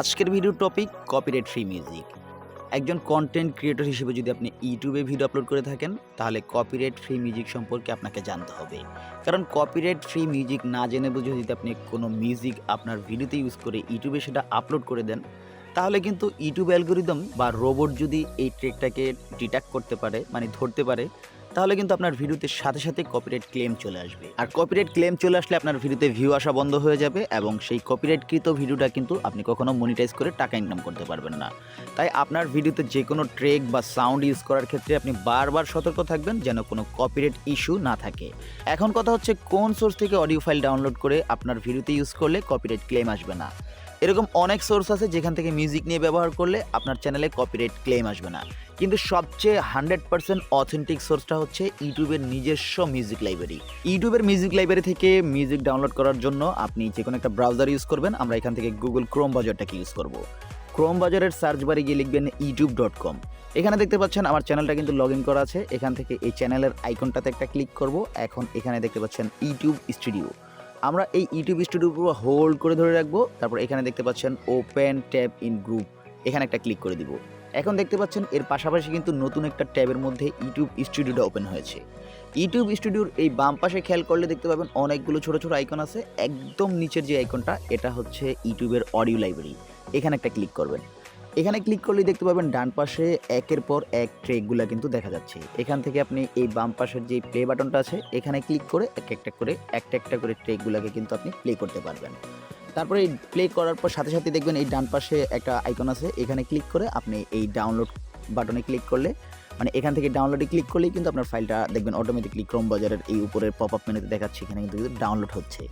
আজকের ভিডিওর topic copyright free music একজন কন্টেন্ট ক্রিয়েটর হিসেবে যদি আপনি ইউটিউবে ভিডিও আপলোড করে থাকেন, তাহলে কপিরাইট ফ্রি মিউজিক সম্পর্কে আপনাকে জানতে হবে। কারণ কপিরাইট ফ্রি মিউজিক না জেনে বুঝে যদি আপনি কোনো মিউজিক আপনার ভিডিওতে ইউজ করে ইউটিউবে সেটা আপলোড করে দেন, তাহলে কিন্তু ইউটিউব অ্যালগোরিদম বা রোবট যদি এই ট্রেকটাকে ডিটেক্ট করতে পারে মানে ধরতে পারে তাহলে কিন্তু আপনার ভিডিওতে সাথে সাথে কপিরাইট ক্লেম চলে আসবে। আর কপিরাইট ক্লেম চলে আসলে আপনার ভিডিওতে ভিউ আসা বন্ধ হয়ে যাবে এবং সেই কপিরাইটকৃত ভিডিওটা কিন্তু আপনি কখনো মনিটাইজ করে টাকা ইনকাম করতে পারবেন না। তাই আপনার ভিডিওতে যে কোনো ট্রেক বা সাউন্ড ইউজ করার ক্ষেত্রে আপনি বারবার সতর্ক থাকবেন যেন কোনো কপিরাইট ইস্যু না থাকে। এখন কথা হচ্ছে কোন সোর্স থেকে অডিও ফাইল ডাউনলোড করে আপনার ভিডিওতে ইউজ করলে কপিরাইট ক্লেম আসবে না। এরকম অনেক সোর্স আছে যেখান থেকে মিউজিক নিয়ে ব্যবহার করলে আপনার চ্যানেলে কপিরাইট ক্লেম আসবে না। কিন্তু সবচেয়ে হান্ড্রেড পার্সেন্ট অথেন্টিক সোর্সটা হচ্ছে ইউটিউবের নিজস্ব মিউজিক লাইব্রেরি ইউটিউবের মিউজিক লাইব্রেরি থেকে মিউজিক ডাউনলোড করার জন্য আপনি যে কোনো একটা ব্রাউজার ইউজ করবেন, আমরা এখান থেকে গুগল ক্রোম বাজারটাকে ইউজ করব। ক্রোম বাজারের সার্চ বারে গিয়ে লিখবেন ইউটিউব ডট কম এখানে দেখতে পাচ্ছেন আমার চ্যানেলটা কিন্তু লগ ইন করা আছে। এখান থেকে এই চ্যানেলের আইকনটাতে একটা ক্লিক করব। এখন এখানে দেখতে পাচ্ছেন ইউটিউব স্টুডিও আমরা এই ইউটিউব স্টুডিও পুরো হোল্ড করে ধরে রাখব। তারপর এখানে দেখতে পাচ্ছেন ওপেন ট্যাব ইন গ্রুপ এখানে একটা ক্লিক করে দিব। এখন দেখতে পাচ্ছেন এর পাশাপাশি কিন্তু নতুন একটা ট্যাবের মধ্যে ইউটিউব স্টুডিওটা ওপেন হয়েছে। ইউটিউব স্টুডিওর এই বাম পাশে খেয়াল করলে দেখতে পাবেন অনেকগুলো ছোট ছোট আইকন আছে। একদম নিচের যে আইকনটা এটা হচ্ছে ইউটিউবের অডিও লাইব্রেরি এখানে একটা ক্লিক করবেন। এখানে ক্লিক করলেই দেখতে পাবেন ডান পাশে একের পর এক ট্রেকগুলো কিন্তু দেখা যাচ্ছে। এখান থেকে আপনি এই বাম পাশের যে প্লে বাটনটা আছে, এখানে ক্লিক করে এক একটা করে, একটা একটা করে ট্রেকগুলোকে কিন্তু আপনি প্লে করতে পারবেন। তারপরে এই প্লে করার পর সাথে সাথে দেখবেন এই ডান পাশে একটা আইকন আছে, এখানে ক্লিক করে আপনি এই ডাউনলোড বাটনে ক্লিক করলে মানে এখান থেকে ডাউনলোডে ক্লিক করলেই কিন্তু আপনার ফাইলটা দেখবেন অটোমেটিকলি ক্রোম বাজারের এই উপরের পপ আপ মেনুতে দেখাচ্ছে, এখানে কিন্তু ডাউনলোড হচ্ছে।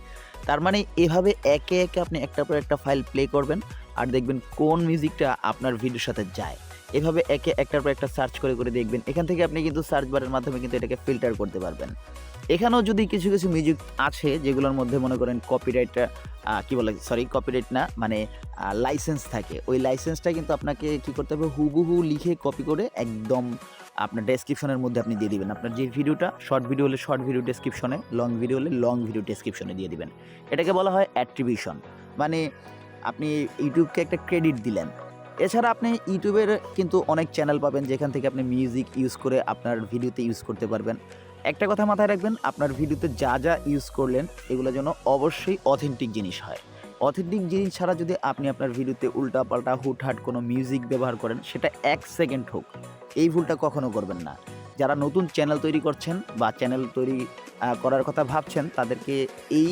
তার মানে এভাবে একে একে আপনি একটার পর একটা ফাইল প্লে করবেন আর দেখবেন কোন মিউজিকটা আপনার ভিডিওর সাথে যায়। এভাবে একে একটার পর একটা সার্চ করে করে দেখবেন, এখান থেকে আপনি কিন্তু সার্চ বারের মাধ্যমে কিন্তু এটাকে ফিল্টার করতে পারবেন। এখানেও যদি কিছু কিছু মিউজিক আছে যেগুলোর মধ্যে মনে করেন কপিরাইটটা কি বলে সরি কপিরাইট না মানে লাইসেন্স থাকে, ওই লাইসেন্সটা কিন্তু আপনাকে কি করতে হবে, হুবহু লিখে কপি করে একদম আপনার ডেসক্রিপশনের মধ্যে আপনি দিয়ে দিবেন। আপনার যে ভিডিওটা শর্ট ভিডিও হলে শর্ট ভিডিও ডেসক্রিপশনে লং ভিডিও হলে লং ভিডিও ডেসক্রিপশনে দিয়ে দিবেন। এটাকে বলা হয় অ্যাট্রিবিউশন মানে আপনি ইউটিউবকে একটা ক্রেডিট দিলেন। এছাড়া আপনি ইউটিউবের কিন্তু অনেক চ্যানেল পাবেন, যেখান থেকে আপনি মিউজিক ইউজ করে আপনার ভিডিওতে ইউজ করতে পারবেন। একটা কথা মাথায় রাখবেন, আপনার ভিডিওতে যা যা ইউজ করলেন, এগুলো যেন অবশ্যই অথেন্টিক জিনিস হয়। অথেন্টিক জিনিস ছাড়া যদি আপনি আপনার ভিডিওতে উল্টা পাল্টা হুটহাট কোনো মিউজিক ব্যবহার করেন, সেটা এক সেকেন্ড হোক। এই ভুলটা কখনো করবেন না। যারা নতুন চ্যানেল তৈরি করছেন বা চ্যানেল তৈরি করার কথা ভাবছেন, তাদেরকে এই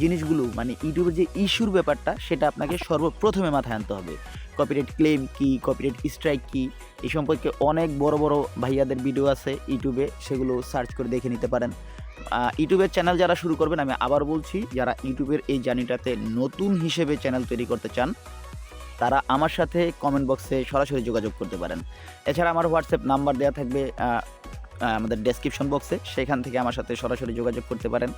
জিনিসগুলো মানে ইউটিউবের যে ইস্যুর ব্যাপারটা, সেটা আপনাকে সর্বপ্রথমে মাথায় আনতে হবে। কপিরাইট ক্লেম কি কপিরাইট স্ট্রাইক কি, এই সম্পর্কে অনেক বড় বড় ভাইয়াদের ভিডিও আছে ইউটিউবে, সেগুলো সার্চ করে দেখে নিতে পারেন। ইউটিউবের চ্যানেল যারা শুরু করবেন, আমি আবার বলছি, যারা ইউটিউবের এই জার্নিটাতে নতুন হিসেবে চ্যানেল তৈরি করতে চান, তারা আমার সাথে কমেন্ট বক্সে সরাসরি যোগাযোগ করতে পারেন। এছাড়া আমার হোয়াটসঅ্যাপ নাম্বার দেওয়া থাকবে আমাদের ডেসক্রিপশন বক্সে সেখান থেকে আমার সাথে সরাসরি যোগাযোগ করতে পারেন।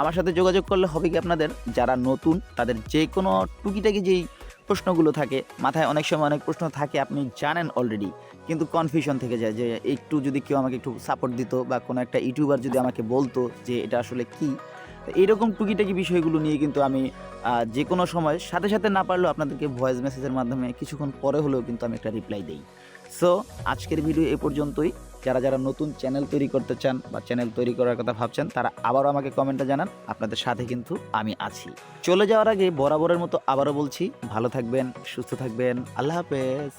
আমার সাথে যোগাযোগ করলে হবে কি আপনাদের? যারা নতুন, তাদের যে কোনো টুকিটাকি যেই প্রশ্নগুলো থাকে। মাথায় অনেক সময় অনেক প্রশ্ন থাকে, আপনি জানেন অলরেডি কিন্তু কনফিউশন থেকে যায় যে একটু যদি কেউ আমাকে একটু সাপোর্ট দিত বা কোনো একটা ইউটিউবার যদি আমাকে বলতো যে এটা আসলে কি এইরকম টুকিটাকি বিষয়গুলো নিয়ে কিন্তু আমি যে কোনো সময়, সাথে সাথে না পারলেও আপনাদেরকে ভয়েস মেসেজের মাধ্যমে কিছুক্ষণ পরে হলেও কিন্তু আমি একটা রিপ্লাই দিই। সো আজকের ভিডিও এ পর্যন্তই। যারা যারা নতুন চ্যানেল তৈরি করতে চান বা চ্যানেল তৈরি করার কথা ভাবছেন, তারা আবারও আমাকে কমেন্টে জানান, আপনাদের সাথে কিন্তু আমি আছি। চলে যাওয়ার আগে বরাবরের মতো আবারও বলছি, ভালো থাকবেন, সুস্থ থাকবেন, আল্লাহ হাফেজ।